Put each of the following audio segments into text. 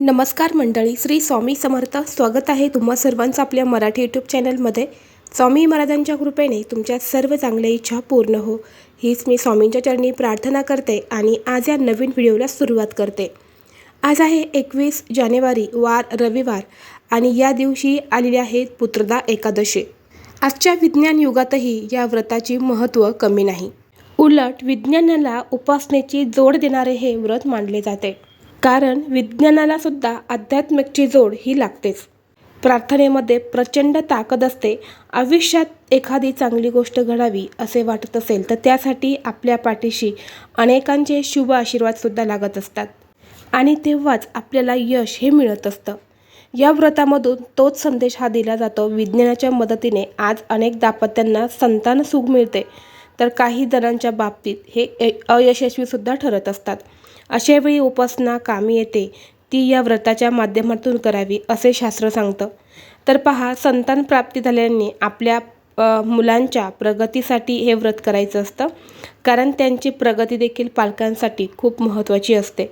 नमस्कार मंडळी श्री स्वामी समर्थ. स्वागत आहे तुम्हा सर्वांचं आपल्या मराठी यूट्यूब चॅनलमध्ये. स्वामी महाराजांच्या कृपेने तुमच्या सर्व चांगल्या इच्छा पूर्ण हो. हीच मी स्वामींच्या चरणी प्रार्थना करते आणि आज या नवीन व्हिडिओला सुरुवात करते. आज आहे एकवीस जानेवारी वार रविवार आणि या दिवशी आलेली आहे पुत्रदा एकादशी. आजच्या विज्ञान युगातही या व्रताची महत्त्व कमी नाही. उलट विज्ञानाला उपासनेची जोड देणारे हे व्रत मानले जाते. कारण विज्ञानाला सुद्धा आध्यात्मिकची जोड ही लागतेच. प्रार्थनेमध्ये प्रचंड ताकद असते. आयुष्यात एखादी चांगली गोष्ट घडावी असे वाटत असेल तर त्यासाठी आपल्या पाठीशी अनेकांचे शुभ आशीर्वादसुद्धा लागत असतात. आणि तेव्हाच आपल्याला यश हे मिळत असतं. या व्रतामधून तोच संदेश हा दिला जातो विज्ञानाच्या मदतीने आज अनेक दाम्पत्यांना संतान सुख मिळते. तर काही जणांच्या बाबतीत हे अयशस्वीसुद्धा ठरत असतात. अशावेळी उपासना कामी येते ती या व्रताच्या माध्यमातून करावी असे शास्त्र सांगतं. तर पहा संतान प्राप्ती झाल्याने आपल्या मुलांच्या प्रगतीसाठी हे व्रत करायचं असतं. कारण त्यांची प्रगती देखील पालकांसाठी खूप महत्त्वाची असते.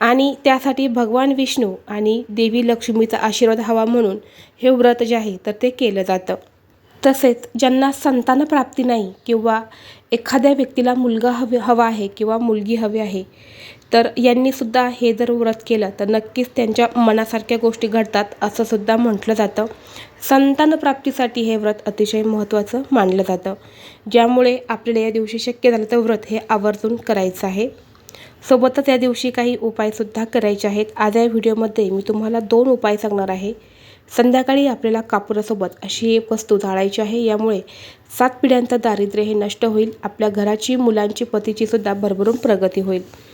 आणि त्यासाठी भगवान विष्णू आणि देवी लक्ष्मीचा आशीर्वाद हवा म्हणून हे व्रत जे आहे तर ते केलं जातं. तसेच ज्यांना संतानप्राप्ती नाही किंवा एखाद्या व्यक्तीला मुलगा हवे हवा आहे किंवा मुलगी हवी आहे तर यांनीसुद्धा हे जर व्रत केलं तर नक्कीच त्यांच्या मनासारख्या गोष्टी घडतात असं सुद्धा म्हटलं जातं. संतानप्राप्तीसाठी हे व्रत अतिशय महत्त्वाचं मानलं जातं. ज्यामुळे आपल्याला या दिवशी शक्य झालं तर व्रत हे आवर्जून करायचं आहे. सोबतच या दिवशी काही उपायसुद्धा करायचे आहेत. आज या व्हिडिओमध्ये मी तुम्हाला दोन उपाय सांगणार आहे. संध्याकाळी आपल्याला कापुरासोबत अशी एक वस्तू जाळायची आहे. यामुळे सात पिढ्यांचं दारिद्र्य हे नष्ट होईल. आपल्या घराची मुलांची पतीचीसुद्धा भरभरून प्रगती होईल.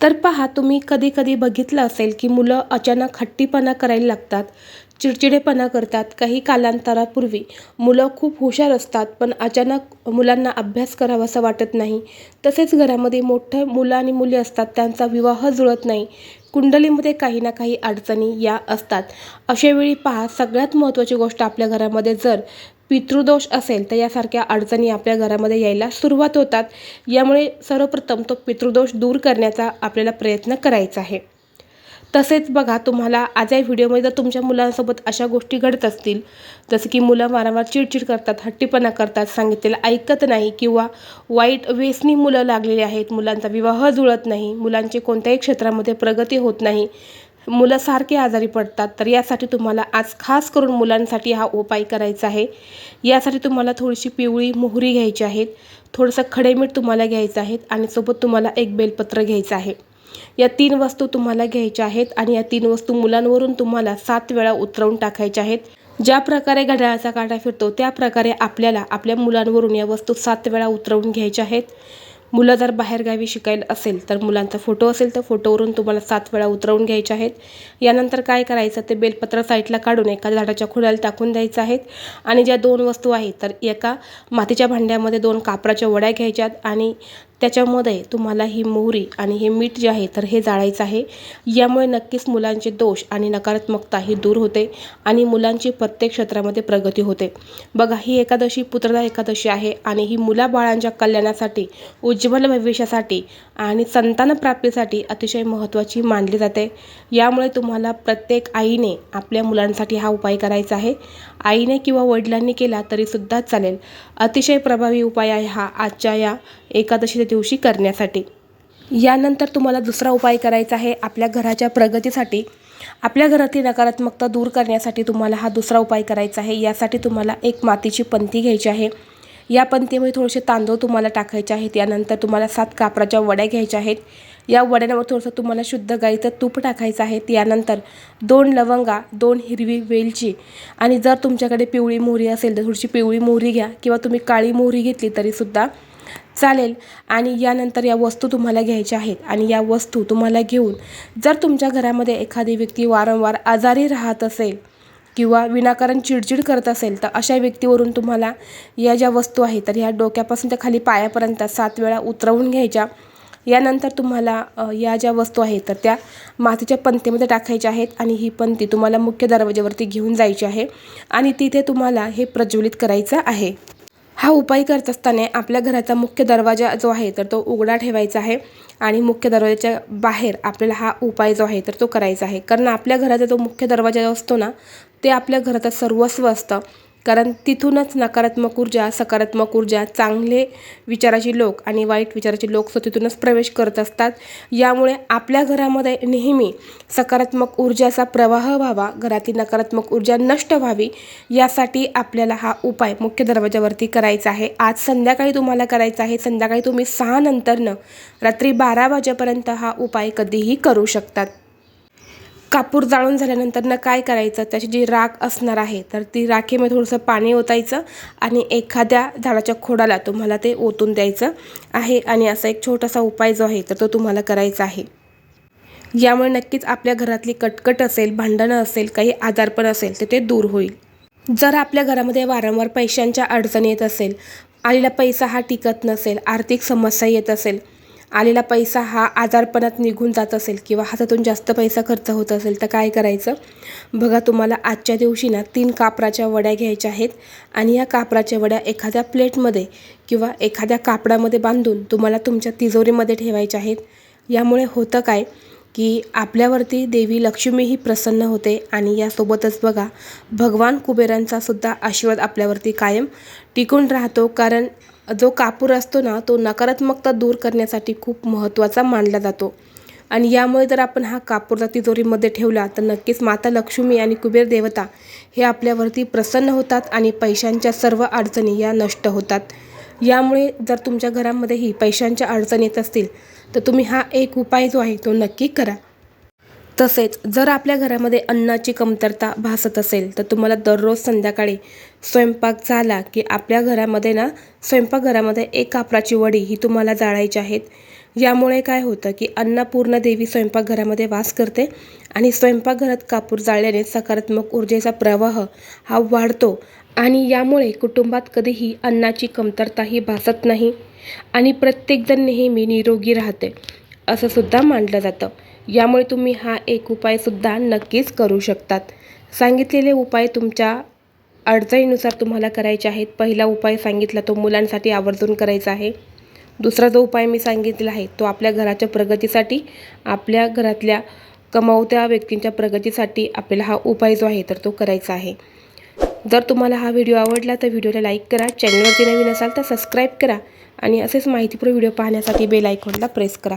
तर पहा तुम्ही कधी कधी बघितलं असेल की मुलं अचानक हट्टीपणा करायला लागतात चिडचिडेपणा करतात काही कालांतरापूर्वी. मुलं खूप हुशार असतात पण अचानक मुलांना अभ्यास करावासा वाटत नाही. तसेच घरामध्ये मोठं मुलं आणि मुली असतात त्यांचा विवाह जुळत नाही. कुंडलीमध्ये काही ना काही अडचणी या असतात. अशावेळी पहा सगळ्यात महत्त्वाची गोष्ट आपल्या घरामध्ये जर पितृदोष असेल तर यासारख्या अडचणी आपल्या घरामध्ये यायला सुरुवात होतात. यामुळे सर्वप्रथम तो पितृदोष दूर करण्याचा आपल्याला प्रयत्न करायचा आहे. तसेच बघा तुम्हाला आज या व्हिडिओमध्ये जर तुमच्या मुलांसोबत अशा गोष्टी घडत असतील जसं की मुलं वारंवार चिडचिड करतात हट्टीपणा करतात सांगितलेलं ऐकत नाही किंवा वाईट व्यसनी मुलं लागलेली आहेत मुलांचा विवाह जुळत नाही मुलांची कोणत्याही क्षेत्रामध्ये प्रगती होत नाही मुलं सारखे आजारी पडतात. तर यासाठी तुम्हाला आज खास करून मुलांसाठी हा उपाय करायचा आहे. यासाठी तुम्हाला थोडीशी पिवळी मोहरी घ्यायची आहेत. थोडंसं खडेमीठ तुम्हाला घ्यायचं आहेत आणि सोबत तुम्हाला एक बेलपत्र घ्यायचं आहे. या तीन वस्तू तुम्हाला घ्यायच्या आहेत आणि या तीन वस्तू मुलांवरून तुम्हाला सात वेळा उतरवून टाकायच्या आहेत. ज्या प्रकारे घड्याळाचा काटा फिरतो त्या प्रकारे आपल्याला आपल्या मुलांवरून या वस्तू सात वेळा उतरवून घ्यायच्या आहेत. मुलं जर बाहेरगावी शिकायला असेल तर मुलांचा फोटो असेल तर फोटोवरून तुम्हाला सात वेळा उतरवून घ्यायचे आहेत. यानंतर काय करायचं ते बेलपत्र साईडला काढून एका झाडाच्या खुडाला टाकून द्यायचं आहेत. आणि ज्या दोन वस्तू आहेत तर एका मातीच्या भांड्यामध्ये दोन कापराच्या वड्या घ्यायच्यात आणि त्याच्यामध्ये तुम्हाला ही मोहरी आणि हे मीठ जे आहे तर हे जाळायचं आहे. यामुळे नक्कीच मुलांचे दोष आणि नकारात्मकता ही दूर होते आणि मुलांची प्रत्येक क्षेत्रामध्ये प्रगती होते. बघा ही एकादशी पुत्रदा एकादशी आहे आणि ही मुलाबाळांच्या कल्याणासाठी उज्ज्वल भविष्यासाठी आणि संतानप्राप्तीसाठी अतिशय महत्त्वाची मानली जाते. यामुळे तुम्हाला प्रत्येक आईने आपल्या मुलांसाठी हा उपाय करायचा आहे. आईने किंवा वडिलांनी केला तरीसुद्धा चालेल. अतिशय प्रभावी उपाय आहे हा आजच्या या एकादशी दिवशी करण्यासाठी. यानंतर तुम्हाला दुसरा उपाय करायचा आहे आपल्या घराच्या प्रगतीसाठी. आपल्या घरातील नकारात्मकता दूर करण्यासाठी तुम्हाला हा दुसरा उपाय करायचा आहे. यासाठी तुम्हाला एक मातीची पंती घ्यायची आहे. या पंतीमध्ये थोडेसे तांदूळ तुम्हाला टाकायचे आहेत. यानंतर तुम्हाला सात कापराच्या वड्या घ्यायच्या आहेत. या वड्यांवर थोडंसं तुम्हाला शुद्ध गाईचं तूप टाकायचं आहे. यानंतर दोन लवंगा दोन हिरवी वेलची आणि जर तुमच्याकडे पिवळी मोहरी असेल तर थोडीशी पिवळी मोहरी घ्या किंवा तुम्ही काळी मोहरी घेतली तरीसुद्धा चालेल. आणि यानंतर या वस्तू तुम्हाला घ्यायच्या आहेत. आणि या वस्तू तुम्हाला घेऊन जर तुमच्या घरामध्ये एखादी व्यक्ती वारंवार आजारी राहत असेल किंवा विनाकारण चिडचिड करत असेल तर अशा व्यक्तीवरून तुम्हाला या ज्या वस्तू आहेत तर ह्या डोक्यापासून त्या खाली पायापर्यंत सात वेळा उतरवून घ्यायच्या. यानंतर तुम्हाला या ज्या वस्तू आहेत तर त्या मातीच्या पंतीमध्ये टाकायच्या आहेत आणि ही पंती तुम्हाला मुख्य दरवाज्यावरती घेऊन जायची आहे. आणि तिथे तुम्हाला हे प्रज्वलित करायचं आहे. हा उपाय करत असताना आपल्या घराचा मुख्य दरवाजा जो आहे तर तो उघडा ठेवायचा आहे आणि मुख्य दरवाजाच्या बाहेर आपल्याला हा उपाय जो आहे तर तो करायचा आहे. कारण आपल्या घराचा जो मुख्य दरवाजा जो असतो ना ते आपल्या घराचं सर्वस्व असतं. कारण तिथूनच नकारात्मक ऊर्जा सकारात्मक ऊर्जा चांगले विचाराचे लोक आणि वाईट विचाराचे लोक सो तिथूनच प्रवेश करत असतात. यामुळे आपल्या घरामध्ये नेहमी सकारात्मक ऊर्जाचा प्रवाह व्हावा घरातील नकारात्मक ऊर्जा नष्ट व्हावी यासाठी आपल्याला हा उपाय मुख्य दरवाजावरती करायचा आहे. आज संध्याकाळी तुम्हाला करायचा आहे. संध्याकाळी तुम्ही सहा नंतरनं रात्री बारा वाजेपर्यंत हा उपाय कधीही करू शकतात. कापूर जाळून झाल्यानंतरनं काय करायचं? त्याची जी राख असणार आहे तर ती राखेमध्ये थोडंसं पाणी ओतायचं आणि एखाद्या झाडाच्या खोडाला तुम्हाला ते ओतून द्यायचं आहे. आणि असा एक छोटासा उपाय जो आहे तर तो तुम्हाला करायचा आहे. यामुळे नक्कीच आपल्या घरातली कटकट असेल भांडणं असेल काही आजारपण असेल तर ते दूर होईल. जर आपल्या घरामध्ये वारंवार पैशांच्या अडचणी येत असेल आलेला पैसा हा टिकत नसेल आर्थिक समस्या येत असेल आलेला पैसा हा आजारपणात निघून जात असेल किंवा हातातून जास्त पैसा खर्च होत असेल तर काय करायचं? बघा तुम्हाला आजच्या दिवशी ना तीन कापराच्या वड्या घ्यायच्या आहेत आणि या कापराच्या वड्या एखाद्या प्लेटमध्ये किंवा एखाद्या कापडामध्ये बांधून तुम्हाला तुमच्या तिजोरीमध्ये ठेवायच्या आहेत. यामुळे होतं काय की आपल्यावरती देवी लक्ष्मी ही प्रसन्न होते आणि यासोबतच बघा भगवान कुबेरांचा सुद्धा आशीर्वाद आपल्यावरती कायम टिकून राहतो. कारण जो कापूर असतो ना तो नकारात्मकता दूर करण्यासाठी खूप महत्त्वाचा मानला जातो. आणि यामुळे जर आपण हा कापूरचा तिजोरीमध्ये ठेवला तर नक्कीच माता लक्ष्मी आणि कुबेर देवता हे आपल्यावरती प्रसन्न होतात आणि पैशांच्या सर्व अडचणी या नष्ट होतात. यामुळे जर तुमच्या घरामध्येही पैशांच्या अडचणी येत असतील तर तुम्ही हा एक उपाय जो आहे तो नक्की करा. तसेच जर आपल्या घरामध्ये अन्नाची कमतरता भासत असेल तर तुम्हाला दररोज संध्याकाळी स्वयंपाक झाला की आपल्या घरामध्ये ना स्वयंपाकघरामध्ये एक कापराची वडी ही तुम्हाला जाळायची आहेत. यामुळे काय होतं की अन्नपूर्ण देवी स्वयंपाकघरामध्ये वास करते आणि स्वयंपाकघरात कापूर जाळल्याने सकारात्मक ऊर्जेचा प्रवाह हा वाढतो आणि यामुळे कुटुंबात कधीही अन्नाची कमतरताही भासत नाही आणि प्रत्येकजण नेहमी निरोगी राहते असंसुद्धा मानलं जातं. यामुळे तुम्ही हा एक उपायसुद्धा नक्कीच करू शकतात. सांगितलेले उपाय तुमच्या अडचणीनुसार तुम्हाला करायचे आहेत. पहिला उपाय सांगितला तो मुलांसाठी आवर्जून करायचा आहे. दुसरा जो उपाय मी सांगितला आहे तो आपल्या घराच्या प्रगतीसाठी आपल्या घरातल्या कमावत्या व्यक्तींच्या प्रगतीसाठी आपल्याला हा उपाय जो आहे तर तो करायचा आहे. जर तुम्हाला हा व्हिडिओ आवडला तर व्हिडिओला लाईक करा चॅनलवरती नवीन असाल तर सबस्क्राईब करा आणि असेच माहितीपूर्ण व्हिडिओ पाहण्यासाठी बेल आयकॉनला प्रेस करा.